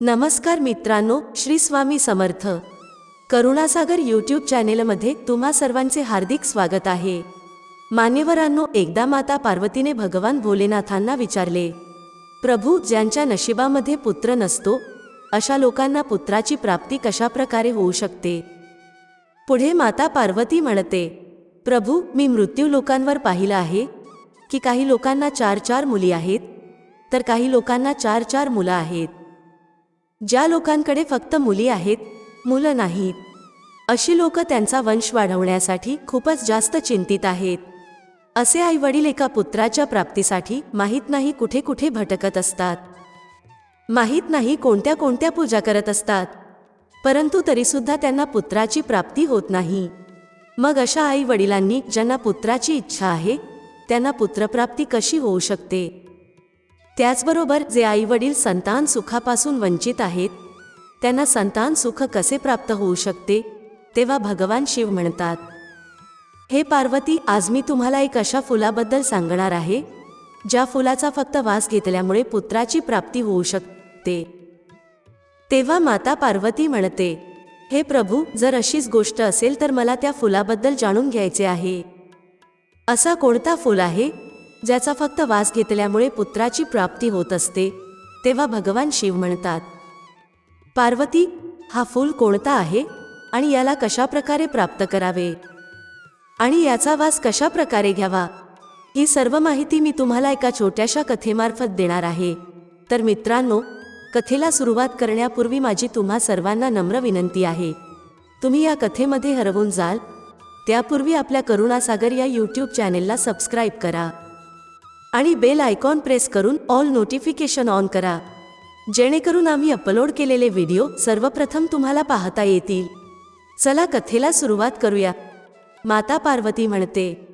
नमस्कार मित्रांनो श्री स्वामी समर्थ. करुणासागर यूट्यूब चॅनेलमध्ये तुम्हा सर्वांचे हार्दिक स्वागत आहे. मान्यवरांनो एकदा माता पार्वतीने भगवान भोलेनाथांना विचारले प्रभू ज्यांच्या नशिबामध्ये पुत्र नसतो अशा लोकांना पुत्राची प्राप्ती कशाप्रकारे होऊ शकते? पुढे माता पार्वती म्हणते प्रभू मी मृत्यू लोकांवर पाहिलं आहे की काही लोकांना चार चार मुली आहेत तर काही लोकांना चार चार मुलं आहेत. ज्या लोकांकडे फक्त मुली आहेत मुलं नाहीत. अशी लोक त्यांचा वंश वाढवण्यासाठी खूपच जास्त चिंतित आहेत. असे आई वडील एका पुत्राच्या प्राप्तीसाठी माहीत नाही कुठे कुठे भटकत असतात. माहीत नाही कोणत्या कोणत्या पूजा करत असतात. परंतु तरीसुद्धा त्यांना पुत्राची प्राप्ती होत नाही. मग अशा आई वडिलांनी ज्यांना पुत्राची इच्छा आहे त्यांना पुत्रप्राप्ती कशी होऊ शकते? त्याचबरोबर जे आई वडील संतान सुखापासून वंचित आहेत त्यांना संतान सुख कसे प्राप्त होऊ शकते तेव्हा भगवान शिव म्हणतात हे पार्वती आज मी तुम्हाला एक अशा फुलाबद्दल सांगणार आहे ज्या फुलाचा फक्त वास घेतल्यामुळे पुत्राची प्राप्ती होऊ शकते. तेव्हा माता पार्वती म्हणते हे प्रभू जर अशीच गोष्ट असेल तर मला त्या फुलाबद्दल जाणून घ्यायचे आहे. असा कोणता फुल आहे? ज्याचा फक्त वास घेतल्यामुळे पुत्राची प्राप्ती होत असते तेव्हा भगवान शिव म्हणतात पार्वती हा फूल कोणता आहे आणि याला कशाप्रकारे प्राप्त करावे? आणि याचा वास कशा प्रकारे घ्यावा? ही सर्व माहिती मी तुम्हाला एका छोट्याशा कथेमार्फत देणार आहे. तर मित्रांनो कथेला सुरुवात करण्यापूर्वी माझी तुम्हा सर्वांना नम्र विनंती आहे. तुम्ही या कथेमध्ये हरवून जाल. त्यापूर्वी आपल्या करुणासागर या यूट्यूब चॅनेलला सबस्क्राईब करा. आणि बेल आयकॉन प्रेस करून ऑल नोटिफिकेशन ऑन करा. जेणेकरून आम्ही अपलोड केलेले व्हिडिओ सर्वप्रथम तुम्हाला पाहता येतील. चला कथेला सुरुवात करूया. माता पार्वती म्हणते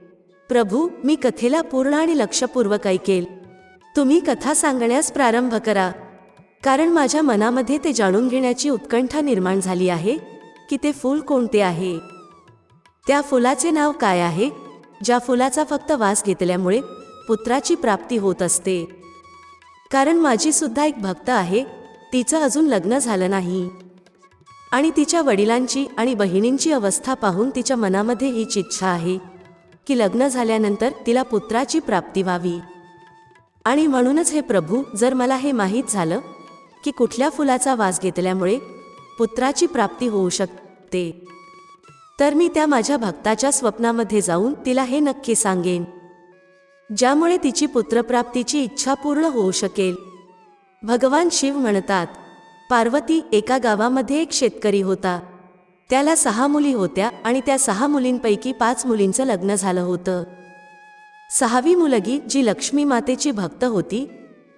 प्रभू मी कथेला पूर्ण आणि लक्षपूर्वक ऐकेल. तुम्ही कथा सांगण्यास प्रारंभ करा. कारण माझ्या मनामध्ये ते जाणून घेण्याची उत्कंठा निर्माण झाली आहे की ते फूल कोणते आहे? त्या फुलाचे नाव काय आहे? ज्या फुलाचा फक्त वास घेतल्यामुळे पुत्राची प्राप्ती होत असते. कारण माझी सुद्धा एक भक्त आहे तिचं अजून लग्न झालं नाही. आणि तिच्या वडिलांची आणि बहिणींची अवस्था पाहून तिच्या मनामध्ये हीच इच्छा आहे की लग्न झाल्यानंतर तिला पुत्राची प्राप्ती व्हावी. आणि म्हणूनच हे प्रभू जर मला हे माहीत झालं की कुठल्या फुलाचा वास घेतल्यामुळे पुत्राची प्राप्ती होऊ शकते तर मी त्या माझ्या भक्ताच्या स्वप्नामध्ये जाऊन तिला हे नक्की सांगेन. ज्यामुळे तिची पुत्रप्राप्तीची इच्छा पूर्ण होऊ शकेल. भगवान शिव म्हणतात पार्वती एका गावामध्ये एक शेतकरी होता. त्याला सहा मुली होत्या आणि त्या सहा मुलींपैकी पाच मुलींचं लग्न झालं होतं. सहावी मुलगी जी लक्ष्मी मातेची भक्त होती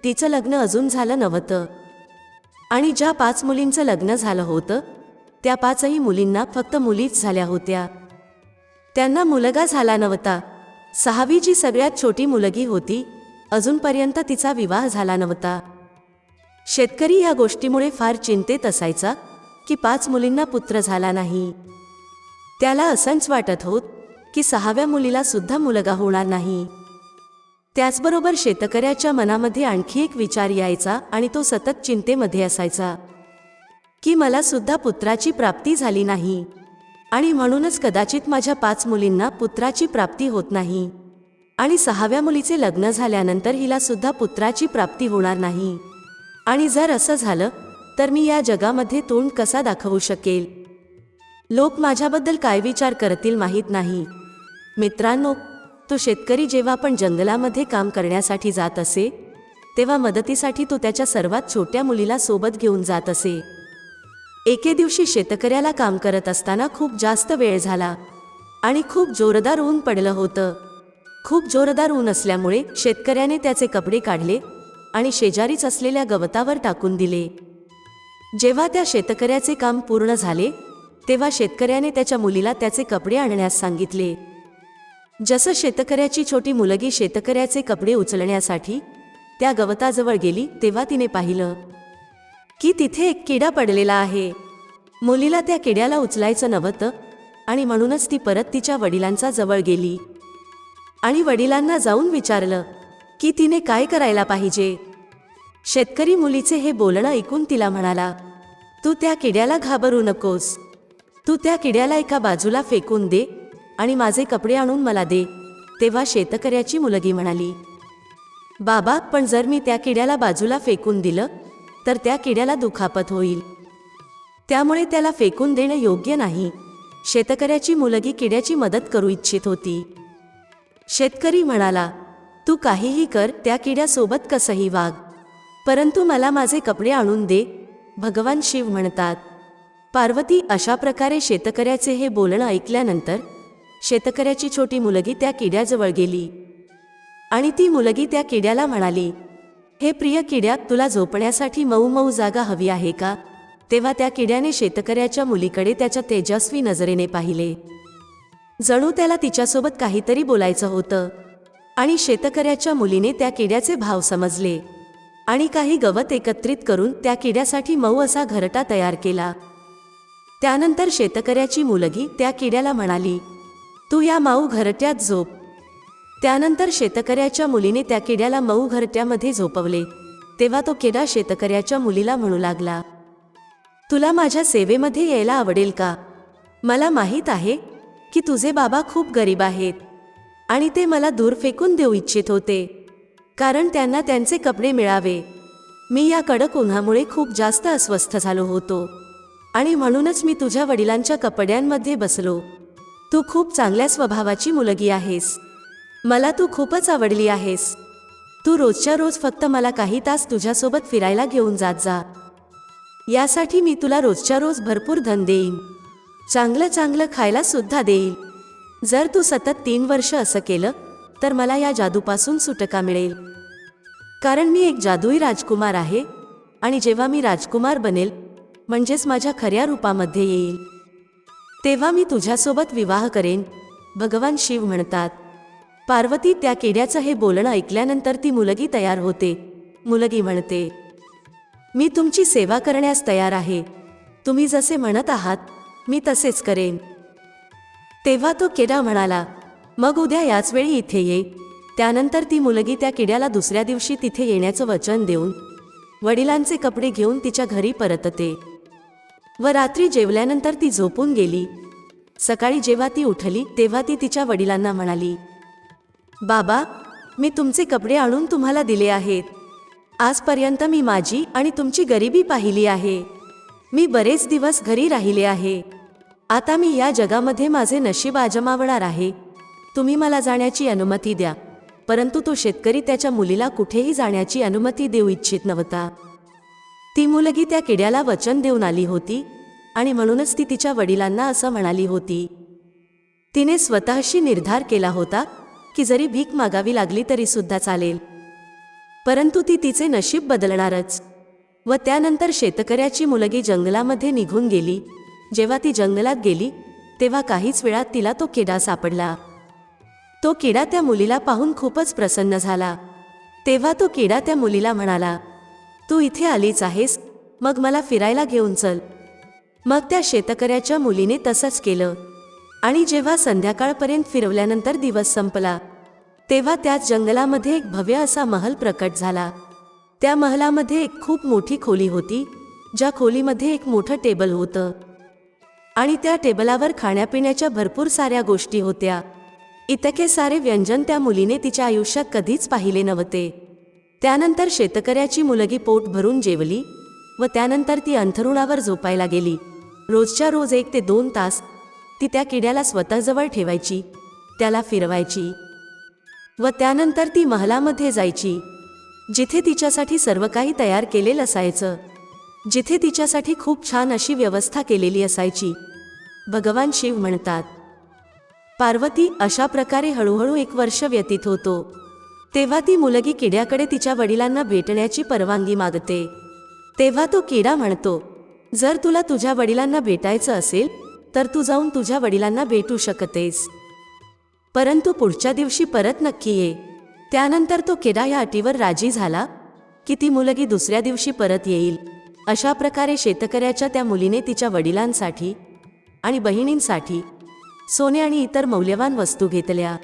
तिचं लग्न अजून झालं नव्हतं. आणि ज्या पाच मुलींचं लग्न झालं होतं त्या पाचही मुलींना फक्त मुलीच झाल्या होत्या. त्यांना मुलगा झाला नव्हता. सहावी जी सगळ्यात छोटी मुलगी होती. अजूनपर्यंत तिचा विवाह झाला नव्हता. शेतकरी या गोष्टीमुळे फार चिंतेत असायचा की पाच मुलींना पुत्र झाला नाही. त्याला असंच वाटत होत की सहाव्या मुलीला सुद्धा मुलगा होणार नाही. त्याचबरोबर शेतकऱ्याच्या मनामध्ये आणखी एक विचार यायचा आणि तो सतत चिंतेमध्ये असायचा की मला सुद्धा पुत्राची प्राप्ती झाली नाही. आणि म्हणूनच कदाचित माझ्या पाच मुलींना पुत्राची प्राप्ती होत नाही. आणि सहाव्या मुलीचे लग्न झाल्यानंतर हिला सुद्धा पुत्राची प्राप्ती होणार नाही. आणि जर असं झालं तर मी या जगामध्ये तोंड कसा दाखवू शकेल? लोक माझ्याबद्दल काय विचार करतील माहीत नाही. मित्रांनो तो शेतकरी जेव्हा आपण जंगलामध्ये काम करण्यासाठी जात असे तेव्हा मदतीसाठी तो त्याच्या सर्वात छोट्या मुलीला सोबत घेऊन जात असे. एके दिवशी शेतकऱ्याला काम करत असताना खूप जास्त वेळ झाला आणि खूप जोरदार ऊन पडलं होतं. खूप जोरदार ऊन असल्यामुळे शेतकऱ्याने त्याचे कपडे काढले आणि शेजारीच असलेल्या गवतावर टाकून दिले. जेव्हा त्या शेतकऱ्याचे काम पूर्ण झाले तेव्हा शेतकऱ्याने त्याच्या मुलीला त्याचे कपडे आणण्यास सांगितले. जसं शेतकऱ्याची छोटी मुलगी शेतकऱ्याचे कपडे उचलण्यासाठी त्या गवताजवळ गेली तेव्हा तिने पाहिलं. की तिथे एक किडा पडलेला आहे. मुलीला त्या किड्याला उचलायचं नव्हतं आणि म्हणूनच ती परत तिच्या वडिलांचा जवळ गेली. आणि वडिलांना जाऊन विचारलं की तिने काय करायला पाहिजे? शेतकरी मुलीचे हे बोलणं ऐकून तिला म्हणाला तू त्या किड्याला घाबरू नकोस. तू त्या किड्याला एका बाजूला फेकून दे आणि माझे कपडे आणून मला दे तेव्हा शेतकऱ्याची मुलगी म्हणाली. बाबा पण जर मी त्या किड्याला बाजूला फेकून दिलं तर त्या किड्याला दुखापत होईल. त्यामुळे त्याला फेकून देणं योग्य नाही. शेतकऱ्याची मुलगी किड्याची मदत करू इच्छित होती. शेतकरी म्हणाला तू काहीही कर त्या किड्यासोबत कसंही वाग. परंतु मला माझे कपडे आणून दे भगवान शिव म्हणतात. पार्वती अशा प्रकारे शेतकऱ्याचे हे बोलणं ऐकल्यानंतर शेतकऱ्याची छोटी मुलगी त्या किड्याजवळ गेली. आणि ती मुलगी त्या किड्याला म्हणाली हे प्रिय किड्या तुला झोपण्यासाठी मऊ मऊ जागा हवी आहे का? तेव्हा त्या किड्याने शेतकऱ्याच्या मुलीकडे त्याच्या तेजस्वी नजरेने पाहिले. जणू त्याला तिच्यासोबत काहीतरी बोलायचं होतं आणि शेतकऱ्याच्या मुलीने त्या किड्याचे भाव समजले आणि काही गवत एकत्रित करून त्या किड्यासाठी मऊ असा घरटा तयार केला. त्यानंतर शेतकऱ्याची मुलगी त्या किड्याला म्हणाली तू या माऊ घरट्यात झोप. त्यानंतर शेतकऱ्याच्या मुलीने त्या किड्याला मऊ घरट्यामध्ये झोपवले. तेव्हा तो किडा शेतकऱ्याच्या मुलीला म्हणू लागला तुला माझ्या सेवेमध्ये यायला आवडेल का? मला माहीत आहे की तुझे बाबा खूप गरीब आहेत आणि ते मला दूर फेकून देऊ इच्छित होते. कारण त्यांना त्यांचे कपडे मिळावे. मी या कडक उन्हामुळे खूप जास्त अस्वस्थ झालो होतो आणि म्हणूनच मी तुझ्या वडिलांच्या कपड्यांमध्ये बसलो. तू खूप चांगल्या स्वभावाची मुलगी आहेस. मला तू खूपच आवडली आहेस. तू रोजच्या रोज फक्त मला काही तास तुझ्यासोबत फिरायला घेऊन जात जा. यासाठी मी तुला रोजच्या रोज भरपूर धन देईन. चांगलं चांगलं खायला सुद्धा देईल. जर तू सतत तीन वर्ष असं केलं तर मला या जादूपासून सुटका मिळेल. कारण मी एक जादुई राजकुमार आहे आणि जेव्हा मी राजकुमार बनेल म्हणजेच माझ्या खऱ्या रूपामध्ये येईल. तेव्हा मी तुझ्यासोबत विवाह करेन भगवान शिव म्हणतात. पार्वती त्या केड्याचं हे बोलणं ऐकल्यानंतर ती मुलगी तयार होते. मुलगी म्हणते मी तुमची सेवा करण्यास तयार आहे. तुम्ही जसे म्हणत आहात मी तसेच करेन. तेव्हा तो केडा म्हणाला मग उद्या याच वेळी इथे ये. त्यानंतर ती मुलगी त्या किड्याला दुसऱ्या दिवशी तिथे येण्याचं वचन देऊन वडिलांचे कपडे घेऊन तिच्या घरी परतते. व रात्री जेवल्यानंतर ती झोपून गेली. सकाळी जेव्हा ती उठली तेव्हा ती तिच्या वडिलांना म्हणाली बाबा मी तुमचे कपडे आणून तुम्हाला दिले आहेत. आजपर्यंत मी माझी आणि तुमची गरिबी पाहिली आहे. मी बरेच दिवस घरी राहिले आहे. आता मी या जगामध्ये माझे नशीब आजमावणार आहे. तुम्ही मला जाण्याची अनुमती द्या. परंतु तो शेतकरी त्याच्या मुलीला कुठेही जाण्याची अनुमती देऊ इच्छित नव्हता. ती मुलगी त्या किड्याला वचन देऊन आली होती आणि म्हणूनच ती तिच्या वडिलांना असं म्हणाली होती. तिने स्वतःशी निर्धार केला होता की जरी भीक मागावी लागली तरी सुद्धा चालेल. परंतु ती तिचे नशीब बदलणारच. व त्यानंतर शेतकऱ्याची मुलगी जंगलामध्ये निघून गेली. जेव्हा ती जंगलात गेली तेव्हा काहीच वेळात तिला तो किडा सापडला. तो किडा त्या मुलीला पाहून खूपच प्रसन्न झाला. तेव्हा तो किडा त्या मुलीला म्हणाला तू इथे आलीच आहेस मग मला फिरायला घेऊन चल. मग त्या शेतकऱ्याच्या मुलीने तसंच केलं. आणि जेव्हा संध्याकाळपर्यंत फिरवल्यानंतर दिवस संपला तेव्हा त्याच जंगलामध्ये एक भव्य असा महल प्रकट झाला. त्या महलामध्ये एक खूप मोठी खोली होती ज्या खोलीमध्ये एक मोठं टेबल होतं. आणि त्या टेबलावर खाण्यापिण्याच्या भरपूर साऱ्या गोष्टी होत्या. इतके सारे व्यंजन त्या मुलीने तिच्या आयुष्यात कधीच पाहिले नव्हते. त्यानंतर शेतकऱ्याची मुलगी पोट भरून जेवली व त्यानंतर ती अंथरुणावर झोपायला गेली. रोजच्या रोज एक ते दोन तास ती त्या किड्याला स्वतःजवळ ठेवायची त्याला फिरवायची व त्यानंतर ती महलामध्ये जायची जिथे तिच्यासाठी सर्व काही तयार केलेलं असायचं जिथे तिच्यासाठी खूप छान अशी व्यवस्था केलेली असायची. भगवान शिव म्हणतात पार्वती अशा प्रकारे हळूहळू एक वर्ष व्यतीत होतो तेव्हा ती मुलगी किड्याकडे तिच्या वडिलांना भेटण्याची परवानगी मागते. तेव्हा तो किडा म्हणतो जर तुला तुझ्या वडिलांना भेटायचं असेल तर तू जाऊन तुझ्या वडिलांना भेटू शकतेस. परंतु पुढच्या दिवशी परत नक्की ये. त्यानंतर तो केडा या अटीवर राजी झाला की ती मुलगी दुसऱ्या दिवशी परत येईल अशा प्रकारे शेतकऱ्याच्या त्या मुलीने तिच्या वडिलांसाठी आणि बहिणींसाठी सोने आणि इतर मौल्यवान वस्तू घेतल्या.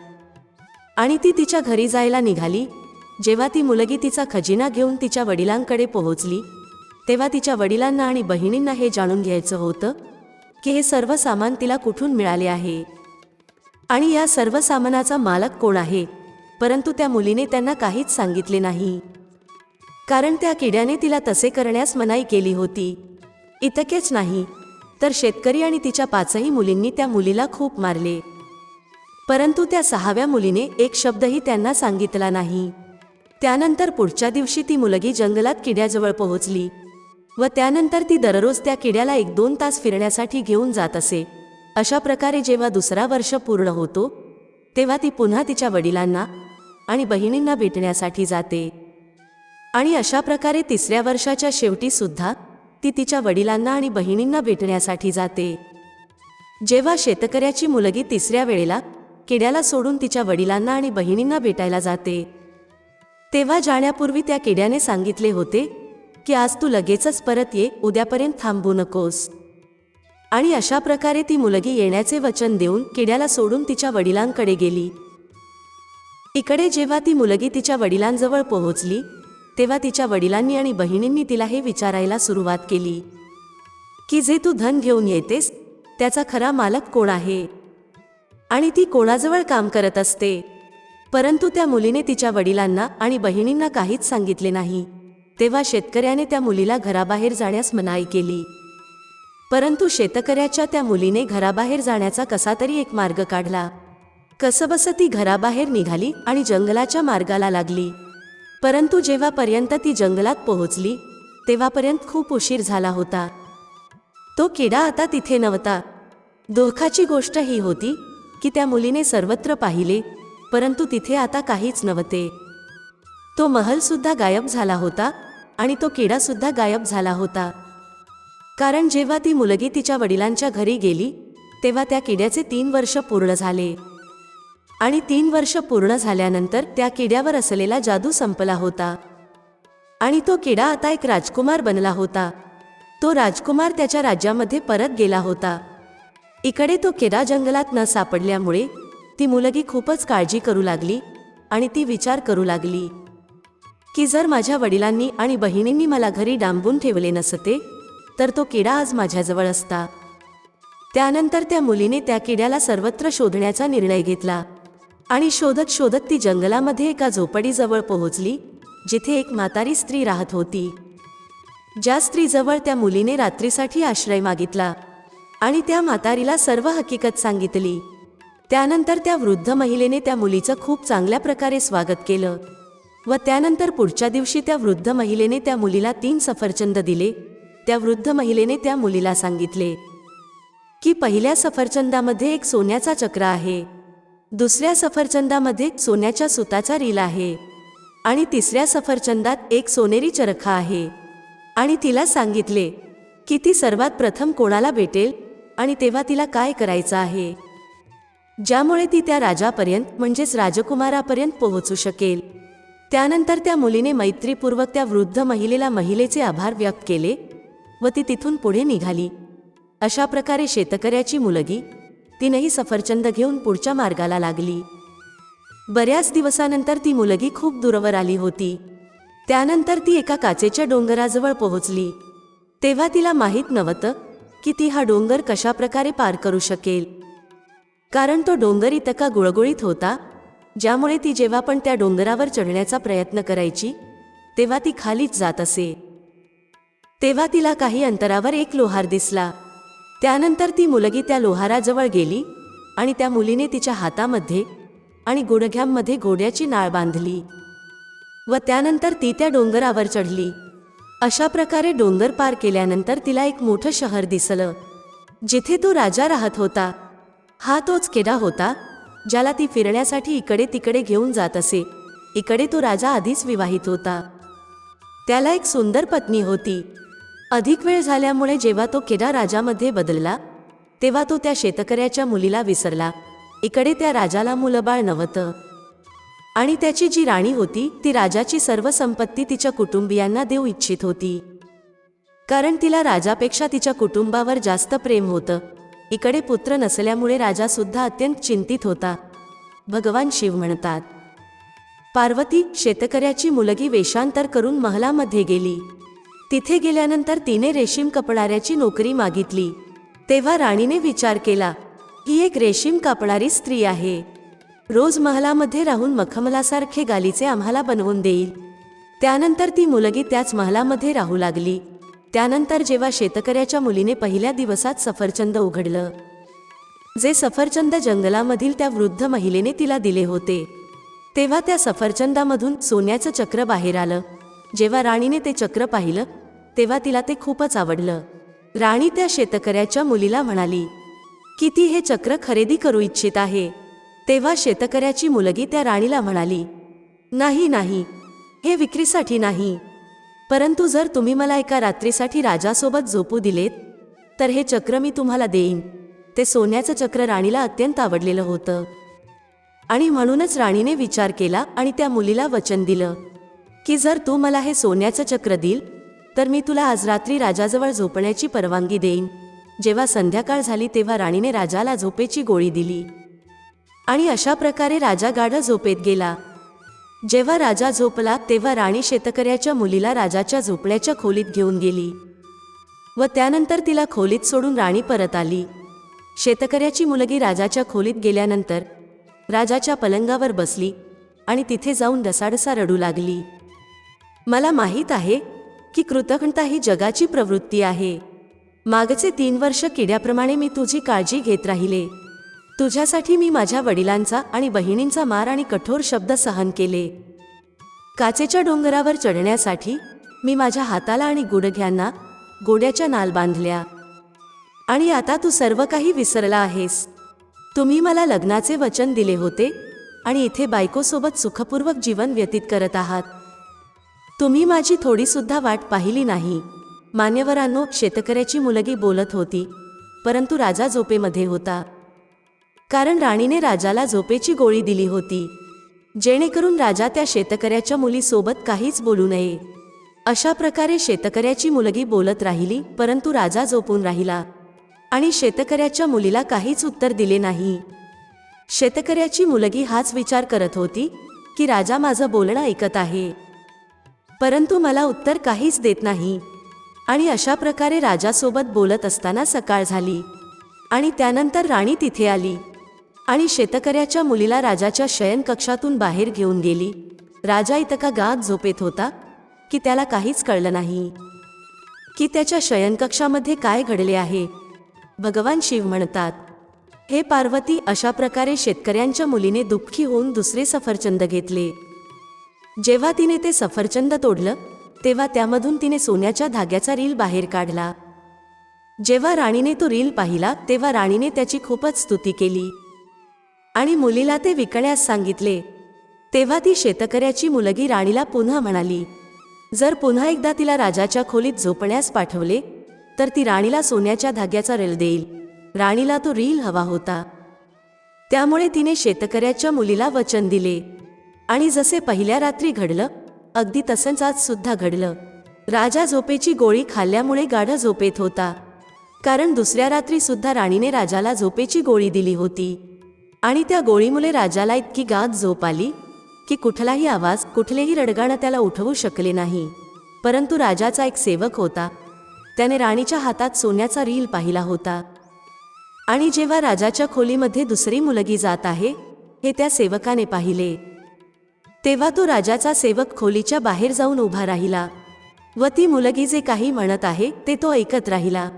आणि ती तिच्या घरी जायला निघाली. जेव्हा ती मुलगी तिचा खजिना घेऊन तिच्या वडिलांकडे पोहोचली तेव्हा तिच्या वडिलांना आणि बहिणींना हे जाणून घ्यायचं होतं की हे सर्व सामान तिला कुठून मिळाले आहे? आणि या सर्व सामानाचा मालक कोण आहे? परंतु त्या मुलीने त्यांना काहीच सांगितले नाही. कारण त्या किड्याने तिला तसे करण्यास मनाई केली होती. इतकेच नाही तर शेतकरी आणि तिच्या पाचही मुलींनी त्या मुलीला खूप मारले. परंतु त्या सहाव्या मुलीने एक शब्दही त्यांना सांगितला नाही. त्यानंतर पुढच्या दिवशी ती मुलगी जंगलात किड्याजवळ पोहोचली. व त्यानंतर ती दररोज त्या किड्याला एक दोन तास फिरण्यासाठी घेऊन जात असे. अशा प्रकारे जेव्हा दुसरा वर्ष पूर्ण होतो तेव्हा ती पुन्हा तिच्या वडिलांना आणि बहिणींना भेटण्यासाठी जाते. आणि अशा प्रकारे तिसऱ्या वर्षाच्या शेवटी सुद्धा ती तिच्या वडिलांना आणि बहिणींना भेटण्यासाठी जाते. जेव्हा शेतकऱ्याची मुलगी तिसऱ्या वेळेला किड्याला सोडून तिच्या वडिलांना आणि बहिणींना भेटायला जाते तेव्हा जाण्यापूर्वी त्या किड्याने सांगितले होते की आज तू लगेचच परत ये उद्यापर्यंत थांबू नकोस. आणि अशा प्रकारे ती मुलगी येण्याचे वचन देऊन किड्याला सोडून तिच्या वडिलांकडे गेली. इकडे जेव्हा ती मुलगी तिच्या वडिलांजवळ पोहोचली तेव्हा तिच्या वडिलांनी आणि बहिणींनी तिला हे विचारायला सुरुवात केली. की जे तू धन घेऊन येतेस त्याचा खरा मालक कोण आहे? आणि ती कोणाजवळ काम करत असते? परंतु त्या मुलीने तिच्या वडिलांना आणि बहिणींना काहीच सांगितले नाही. तेव्हा शेतकऱ्याने त्या मुलीला घराबाहेर जाण्यास मनाई केली. परंतु शेतकऱ्याच्या त्या मुलीने घराबाहेर जाण्याचा कसा तरी एक मार्ग काढला. कसबस ती घराबाहेर निघाली आणि जंगलाच्या मार्गाला लागली. परंतु जेव्हापर्यंत ती जंगलात पोहोचली तेव्हापर्यंत खूप उशीर झाला होता. तो किडा आता तिथे नव्हता. दुःखाची गोष्ट ही होती की त्या मुलीने सर्वत्र पाहिले परंतु तिथे आता काहीच नव्हते. तो महल सुद्धा गायब झाला होता आणि तो किडा सुद्धा गायब झाला होता. कारण जेव्हा ती मुलगी तिच्या वडिलांच्या घरी गेली तेव्हा त्या किड्याचे तीन वर्ष पूर्ण झाले. आणि तीन वर्ष पूर्ण झाल्यानंतर त्या किड्यावर असलेला जादू संपला होता. आणि तो किडा आता एक राजकुमार बनला होता. तो राजकुमार त्याच्या राज्यामध्ये परत गेला होता. इकडे तो किडा जंगलात न सापडल्यामुळे ती मुलगी खूपच काळजी करू लागली आणि ती विचार करू लागली. की जर माझ्या वडिलांनी आणि बहिणींनी मला घरी डांबून ठेवले नसते तर तो किडा आज माझ्याजवळ असता. त्यानंतर त्या मुलीने त्या किड्याला सर्वत्र शोधण्याचा निर्णय घेतला आणि शोधत शोधत ती जंगलामध्ये एका झोपडीजवळ पोहोचली जिथे एक म्हातारी स्त्री राहत होती. ज्या स्त्रीजवळ त्या मुलीने रात्रीसाठी आश्रय मागितला आणि त्या म्हातारीला सर्व हकीकत सांगितली. त्यानंतर त्या वृद्ध महिलेने त्या मुलीचं खूप चांगल्या प्रकारे स्वागत केलं. व त्यानंतर पुढच्या दिवशी त्या वृद्ध महिलेने त्या मुलीला तीन सफरचंद दिले. त्या वृद्ध महिलेने त्या मुलीला सांगितले की पहिल्या सफरचंदामध्ये एक सोन्याचा चक्र आहे. दुसऱ्या सफरचंदामध्ये सोन्याच्या सुताचा रील आहे. आणि तिसऱ्या सफरचंदात एक सोनेरी चरखा आहे. आणि तिला सांगितले की ती सर्वात प्रथम कोणाला भेटेल आणि तेव्हा तिला काय करायचं आहे? ज्यामुळे ती त्या राजापर्यंत म्हणजेच राजकुमारापर्यंत पोहोचू शकेल. त्यानंतर त्या मुलीने मैत्रीपूर्वक त्या वृद्ध महिलेला महिलेचे आभार व्यक्त केले व ती तिथून पुढे निघाली. अशा प्रकारे शेतकऱ्याची मुलगी तिनेही सफरचंद घेऊन पुढच्या मार्गाला लागली. बऱ्याच दिवसानंतर ती मुलगी खूप दूरवर आली होती. त्यानंतर ती एका काचेच्या डोंगराजवळ पोहोचली. तेव्हा तिला माहीत नव्हतं की ती हा डोंगर कशाप्रकारे पार करू शकेल. कारण तो डोंगर इतका गुळगुळीत होता ज्यामुळे ती जेव्हा पण त्या डोंगरावर चढण्याचा प्रयत्न करायची तेव्हा ती खालीच जात असे. तेव्हा तिला काही अंतरावर एक लोहार दिसला. त्यानंतर ती मुलगी त्या लोहाराजवळ गेली आणि त्या मुलीने तिच्या हातामध्ये आणि गुडघ्यांमध्ये घोड्याची नाळ बांधली व त्यानंतर ती त्या डोंगरावर चढली. अशा प्रकारे डोंगर पार केल्यानंतर तिला एक मोठं शहर दिसलं जिथे तो राजा राहत होता. हा तोच केडा होता ज्याला ती फिरण्यासाठी इकडे तिकडे घेऊन जात असे. इकडे तो राजा आधीच विवाहित होता. त्याला एक सुंदर पत्नी होती. अधिक वेळ झाल्यामुळे जेव्हा तो केडा राजामध्ये बदलला तेव्हा तो त्या शेतकऱ्याच्या मुलीला विसरला. इकडे त्या राजाला मुलबाळ नव्हतं. आणि त्याची जी राणी होती ती राजाची सर्व संपत्ती तिच्या कुटुंबियांना देऊ इच्छित होती. कारण तिला राजापेक्षा तिच्या कुटुंबावर जास्त प्रेम होतं. इकडे पुत्र नसल्यामुळे राजा सुद्धा अत्यंत चिंतित होता. भगवान शिव म्हणतात पार्वती शेतकऱ्याची मुलगी वेषांतर करून महलामध्ये गेली. तिथे गेल्यानंतर तिने रेशीम कपणाऱ्याची नोकरी मागितली. तेव्हा राणीने विचार केला ही एक रेशीम कापणारी स्त्री आहे. रोज महलामध्ये राहून मखमलासारखे गालीचे आम्हाला बनवून देईल. त्यानंतर ती मुलगी त्याच महलामध्ये राहू लागली. त्यानंतर जेव्हा शेतकऱ्याच्या मुलीने पहिल्या दिवसात सफरचंद उघडलं जे सफरचंद जंगलामधील त्या वृद्ध महिलेने तिला दिले होते तेव्हा त्या सफरचंदामधून सोन्याचं चक्र बाहेर आलं. जेव्हा राणीने ते चक्र पाहिलं तेव्हा तिला ते खूपच आवडलं. राणी त्या शेतकऱ्याच्या मुलीला म्हणाली की ती हे चक्र खरेदी करू इच्छित आहे. तेव्हा शेतकऱ्याची मुलगी त्या राणीला म्हणाली नाही नाही हे विक्रीसाठी नाही. परंतु जर तुम्ही मला एका रात्रीसाठी राजासोबत झोपू दिलेत तर हे चक्र मी तुम्हाला देईन. ते सोन्याचं चक्र राणीला अत्यंत आवडलेलं होतं. आणि म्हणूनच राणीने विचार केला आणि त्या मुलीला वचन दिलं की जर तू मला हे सोन्याचं चक्र दिल तर मी तुला आज रात्री राजाजवळ झोपण्याची परवानगी देईन. जेव्हा संध्याकाळ झाली तेव्हा राणीने राजाला झोपेची गोळी दिली. आणि अशा प्रकारे राजा गाढ झोपेत गेला. जेव्हा राजा झोपला तेव्हा राणी शेतकऱ्याच्या मुलीला राजाच्या झोपण्याच्या खोलीत घेऊन गेली व त्यानंतर तिला खोलीत सोडून राणी परत आली. शेतकऱ्याची मुलगी राजाच्या खोलीत गेल्यानंतर राजाच्या पलंगावर बसली आणि तिथे जाऊन डसाडसा रडू लागली. मला माहीत आहे की कृतज्ञता ही जगाची प्रवृत्ती आहे. मागचे तीन वर्ष किड्याप्रमाणे मी तुझी काळजी घेत राहिले. तुझ्यासाठी मी माझ्या वडिलांचा आणि बहिणींचा मार आणि कठोर शब्द सहन केले. काचेच्या डोंगरावर चढण्यासाठी मी माझ्या हाताला आणि गुडघ्यांना गोड्याच्या नाल बांधल्या. आणि आता तू सर्व काही विसरला आहेस. तुम्ही मला लग्नाचे वचन दिले होते आणि इथे बायकोसोबत सुखपूर्वक जीवन व्यतीत करत आहात. तुम्ही माझी थोडीसुद्धा वाट पाहिली नाही. मान्यवरांनो शेतकऱ्याची मुलगी बोलत होती परंतु राजा झोपेमध्ये होता. कारण राणीने राजाला झोपेची गोळी दिली होती. जेणेकरून राजा त्या शेतकऱ्याच्या मुलीसोबत काहीच बोलू नये. अशा प्रकारे शेतकऱ्याची मुलगी बोलत राहिली परंतु राजा झोपून राहिला. आणि शेतकऱ्याच्या मुलीला काहीच उत्तर दिले नाही. शेतकऱ्याची मुलगी हाच विचार करत होती की राजा माझं बोलणं ऐकत आहे. परंतु मला उत्तर काहीच देत नाही. आणि अशा प्रकारे राजासोबत बोलत असताना सकाळ झाली. आणि त्यानंतर राणी तिथे आली. आणि शेतकऱ्याच्या मुलीला राजाच्या शयनकक्षातून बाहेर घेऊन गेली. राजा इतका गात झोपेत होता की त्याला काहीच कळलं नाही. की त्याच्या शयनकक्षामध्ये काय घडले आहे? भगवान शिव म्हणतात हे पार्वती अशा प्रकारे शेतकऱ्यांच्या मुलीने दुःखी होऊन दुसरे सफरचंद घेतले. जेव्हा तिने ते सफरचंद तोडलं तेव्हा त्यामधून तिने सोन्याच्या धाग्याचा रील बाहेर काढला. जेव्हा राणीने तो रील पाहिला तेव्हा राणीने त्याची खूपच स्तुती केली. आणि मुलीला ते विकण्यास सांगितले. तेव्हा ती शेतकऱ्याची मुलगी राणीला पुन्हा म्हणाली जर पुन्हा एकदा तिला राजाच्या खोलीत झोपण्यास पाठवले तर ती राणीला सोन्याच्या धाग्याचा रेल देईल. राणीला तो रील हवा होता. त्यामुळे तिने शेतकऱ्याच्या मुलीला वचन दिले. आणि जसे पहिल्या रात्री घडलं अगदी तसंच आज सुद्धा घडलं. राजा झोपेची गोळी खाल्ल्यामुळे गाढ झोपेत होता. कारण दुसऱ्या रात्री सुद्धा राणीने राजाला झोपेची गोळी दिली होती. आणि त्या गोळीमुळे राजाला इतकी गात झोप आली की कुठलाही आवाज कुठलेही रडगाणं त्याला उठवू शकले नाही. परंतु राजाचा एक सेवक होता. त्याने राणीच्या हातात सोन्याचा रील पाहिला होता. आणि जेव्हा राजाच्या खोलीमध्ये दुसरी मुलगी जात आहे हे त्या सेवकाने पाहिले. तेव्हा तो राजाचा सेवक खोलीच्या बाहेर जाऊन उभा राहिला. व ती मुलगी जे काही म्हणत आहे ते तो ऐकत राहिला.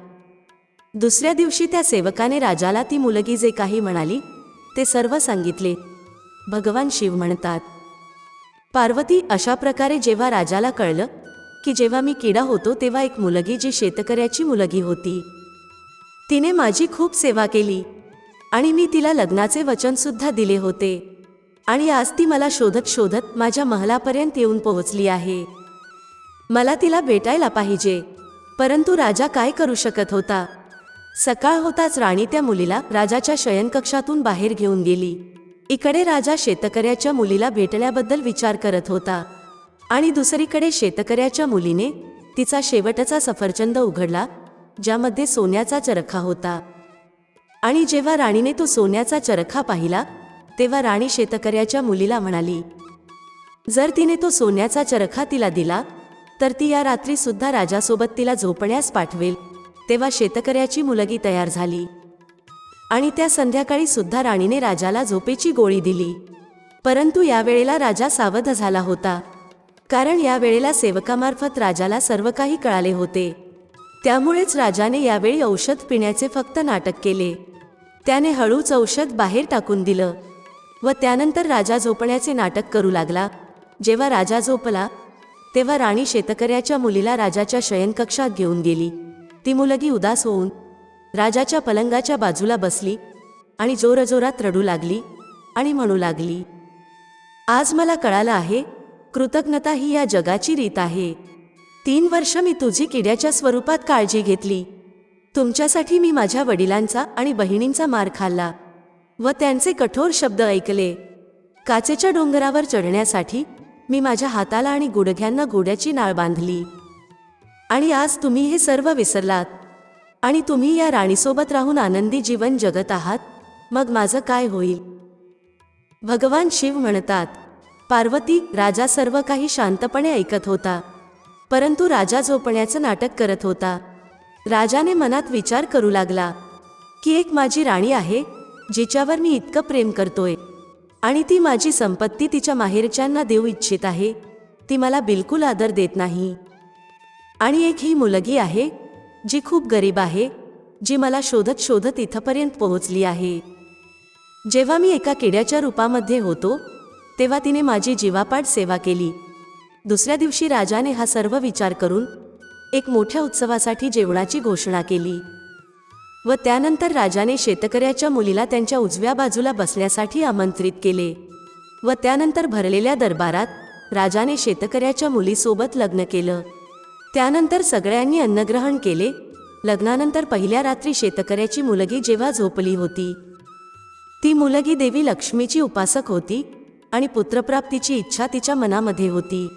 दुसऱ्या दिवशी त्या सेवकाने राजाला ती मुलगी जे काही म्हणाली ते सर्व सांगितले. भगवान शिव म्हणतात पार्वती अशा प्रकारे जेव्हा राजाला कळलं की जेव्हा मी किडा होतो तेव्हा एक मुलगी जी शेतकऱ्याची मुलगी होती. तिने माझी खूप सेवा केली आणि मी तिला लग्नाचे वचनसुद्धा दिले होते. आणि आज ती मला शोधत शोधत माझ्या महलापर्यंत येऊन पोहोचली आहे. मला तिला भेटायला पाहिजे परंतु राजा काय करू शकत होता? सकाळ होताच राणी त्या मुलीला राजाच्या शयनकक्षातून बाहेर घेऊन गेली. इकडे राजा शेतकऱ्याच्या मुलीला भेटण्याबद्दल विचार करत होता. आणि दुसरीकडे शेतकऱ्याच्या मुलीने तिचा शेवटचा सफरचंद उघडला ज्यामध्ये सोन्याचा चरखा होता. आणि जेव्हा राणीने तो सोन्याचा चरखा पाहिला तेव्हा राणी शेतकऱ्याच्या मुलीला म्हणाली जर तिने तो सोन्याचा चरखा तिला दिला तर ती या रात्री सुद्धा राजासोबत तिला झोपण्यास पाठवेल. तेव्हा शेतकऱ्याची मुलगी तयार झाली. आणि त्या संध्याकाळी सुद्धा राणीने राजाला झोपेची गोळी दिली. परंतु यावेळेला राजा सावध झाला होता. कारण यावेळेला सेवकामार्फत राजाला सर्व काही कळाले होते. त्यामुळेच राजाने यावेळी औषध पिण्याचे फक्त नाटक केले. त्याने हळूच औषध बाहेर टाकून दिलं. व त्यानंतर राजा झोपण्याचे नाटक करू लागला. जेव्हा राजा झोपला तेव्हा राणी शेतकऱ्याच्या मुलीला राजाच्या शयनकक्षात घेऊन गेली. ती मुलगी उदास होऊन राजाच्या पलंगाच्या बाजूला बसली आणि जोरजोरात रडू लागली आणि म्हणू लागली आज मला कळालं आहे कृतज्ञता ही या जगाची रीत आहे. तीन वर्ष मी तुझी किड्याच्या स्वरूपात काळजी घेतली. तुमच्यासाठी मी माझ्या वडिलांचा आणि बहिणींचा मार खाल्ला व त्यांचे कठोर शब्द ऐकले. काचेच्या डोंगरावर चढण्यासाठी मी माझ्या हाताला आणि गुडघ्यांना घोड्याची नाळ बांधली. आणि आज तुम्ही हे सर्व विसरलात. आणि तुम्ही या राणीसोबत राहून आनंदी जीवन जगत आहात. मग माझं काय होईल? भगवान शिव म्हणतात पार्वती राजा सर्व काही शांतपणे ऐकत होता. परंतु राजा झोपण्याचं नाटक करत होता. राजाने मनात विचार करू लागला की एक माझी राणी आहे जिच्यावर मी इतकं प्रेम करतोय. आणि ती माझी संपत्ती तिच्या माहेरच्यांना देऊ इच्छित आहे. ती मला बिलकुल आदर देत नाही. आणि एक ही मुलगी आहे जी खूप गरीब आहे जी मला शोधत शोधत इथंपर्यंत पोहोचली आहे. जेव्हा मी एका किड्याच्या रूपामध्ये होतो तेव्हा तिने माझी जीवापाड सेवा केली. दुसऱ्या दिवशी राजाने हा सर्व विचार करून एक मोठ्या उत्सवासाठी जेवणाची घोषणा केली. व त्यानंतर राजाने शेतकऱ्याच्या मुलीला त्यांच्या उजव्या बाजूला बसण्यासाठी आमंत्रित केले. व त्यानंतर भरलेल्या दरबारात राजाने शेतकऱ्याच्या मुलीसोबत लग्न केलं. त्यानंतर सगळ्यांनी अन्नग्रहण केले. लग्नानंतर पहिल्या रात्री शेतकऱ्याची मुलगी जेव्हा झोपली होती ती मुलगी देवी लक्ष्मीची उपासक होती आणि पुत्रप्राप्तीची इच्छा तिच्या मनामध्ये होती.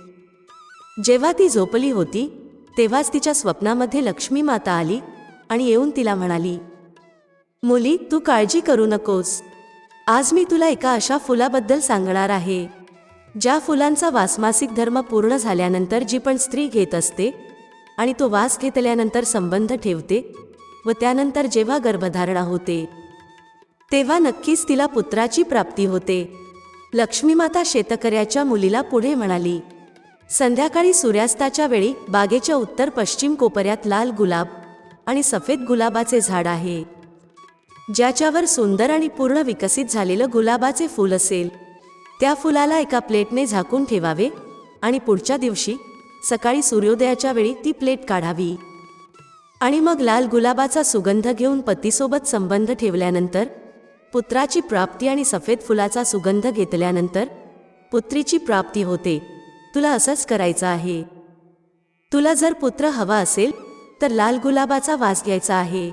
जेव्हा ती झोपली होती तेव्हाच तिच्या स्वप्नामध्ये लक्ष्मी माता आली आणि येऊन तिला म्हणाली मुली तू काळजी करू नकोस. आज मी तुला एका अशा फुलाबद्दल सांगणार आहे. ज्या फुलांचा वासमासिक धर्म पूर्ण झाल्यानंतर जी पण स्त्री घेत असते आणि तो वास घेतल्यानंतर संबंध ठेवते व त्यानंतर जेव्हा गर्भधारणा होते तेव्हा नक्कीच तिला पुत्राची प्राप्ती होते. लक्ष्मीमाता शेतकऱ्याच्या मुलीला पुढे म्हणाली संध्याकाळी सूर्यास्ताच्या वेळी बागेच्या उत्तर पश्चिम कोपऱ्यात लाल गुलाब आणि सफेद गुलाबाचे झाड आहे. ज्याच्यावर सुंदर आणि पूर्ण विकसित झालेलं गुलाबाचे फूल असेल त्या फुलाला एका प्लेटने झाकून ठेवावे आणि पुढच्या दिवशी सकाळी सूर्योदयाच्या वेळी ती प्लेट काढावी. आणि मग लाल गुलाबाचा सुगंध घेऊन पतीसोबत संबंध ठेवल्यानंतर पुत्राची प्राप्ती आणि सफेद फुलाचा सुगंध घेतल्यानंतर पुत्रीची प्राप्ती होते. तुला असंच करायचं आहे. तुला जर पुत्र हवा असेल तर लाल गुलाबाचा वास घ्यायचा आहे.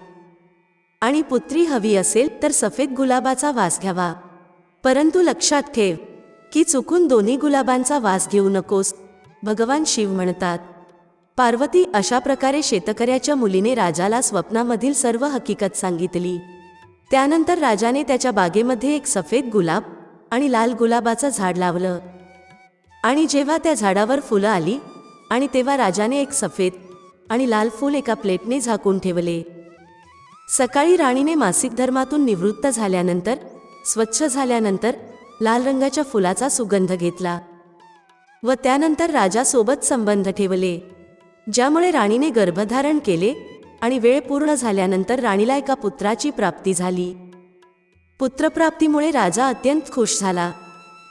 आणि पुत्री हवी असेल तर सफेद गुलाबाचा वास घ्यावा. परंतु लक्षात ठेव की चुकून दोन्ही गुलाबांचा वास घेऊ नकोस. भगवान शिव म्हणतात पार्वती अशा प्रकारे शेतकऱ्याच्या मुलीने राजाला स्वप्नामधील सर्व हकीकत सांगितली. त्यानंतर राजाने त्याच्या बागेमध्ये एक सफेद गुलाब आणि लाल गुलाबाचं झाड लावलं. आणि जेव्हा त्या झाडावर फुलं आली आणि तेव्हा राजाने एक सफेद आणि लाल फूल एका प्लेटने झाकून ठेवले. सकाळी राणीने मासिक धर्मातून निवृत्त झाल्यानंतर स्वच्छ झाल्यानंतर लाल रंगाच्या फुलाचा सुगंध घेतला. व त्यानंतर राजासोबत संबंध ठेवले ज्यामुळे राणीने गर्भधारण केले आणि वेळ पूर्ण झाल्यानंतर राणीला एका पुत्राची प्राप्ती झाली. पुत्रप्राप्तीमुळे राजा अत्यंत खुश झाला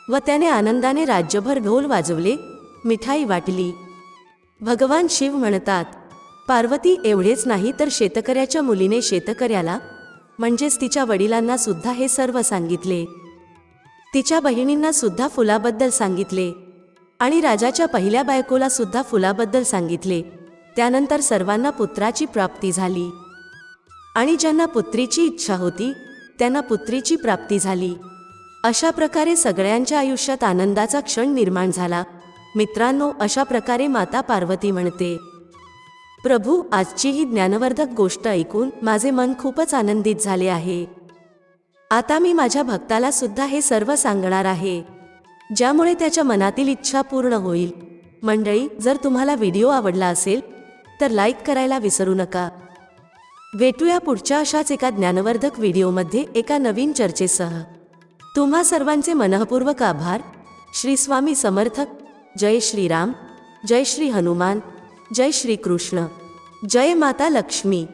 व त्याने आनंदाने राज्यभर ढोल वाजवले मिठाई वाटली. भगवान शिव म्हणतात पार्वती एवढेच नाही तर शेतकऱ्याच्या मुलीने शेतकऱ्याला म्हणजेच तिच्या वडिलांना सुद्धा हे सर्व सांगितले. तिच्या बहिणींना सुद्धा फुलाबद्दल सांगितले. आणि राजाच्या पहिल्या बायकोला सुद्धा फुलाबद्दल सांगितले. त्यानंतर सर्वांना पुत्राची प्राप्ती झाली. आणि ज्यांना पुत्रीची इच्छा होती त्यांना पुत्रीची प्राप्ती झाली. अशा प्रकारे सगळ्यांच्या आयुष्यात आनंदाचा क्षण निर्माण झाला. मित्रांनो अशा प्रकारे माता पार्वती म्हणते. प्रभू आजची ही ज्ञानवर्धक गोष्ट ऐकून माझे मन खूपच आनंदित झाले आहे. आता मी माझ्या भक्ताला सुद्धा हे सर्व सांगणार आहे. ज्यामुळे त्याच्या मनातील इच्छा पूर्ण होईल. मंडळी जर तुम्हाला व्हिडिओ आवडला असेल तर लाईक करायला विसरू नका. भेटूया पुढच्या अशाच एका ज्ञानवर्धक व्हिडिओमध्ये एका नवीन चर्चेसह. तुम्हा सर्वांचे मनःपूर्वक आभार. श्री स्वामी समर्थक जय श्रीराम जय श्री हनुमान जय श्री कृष्ण जय माता लक्ष्मी.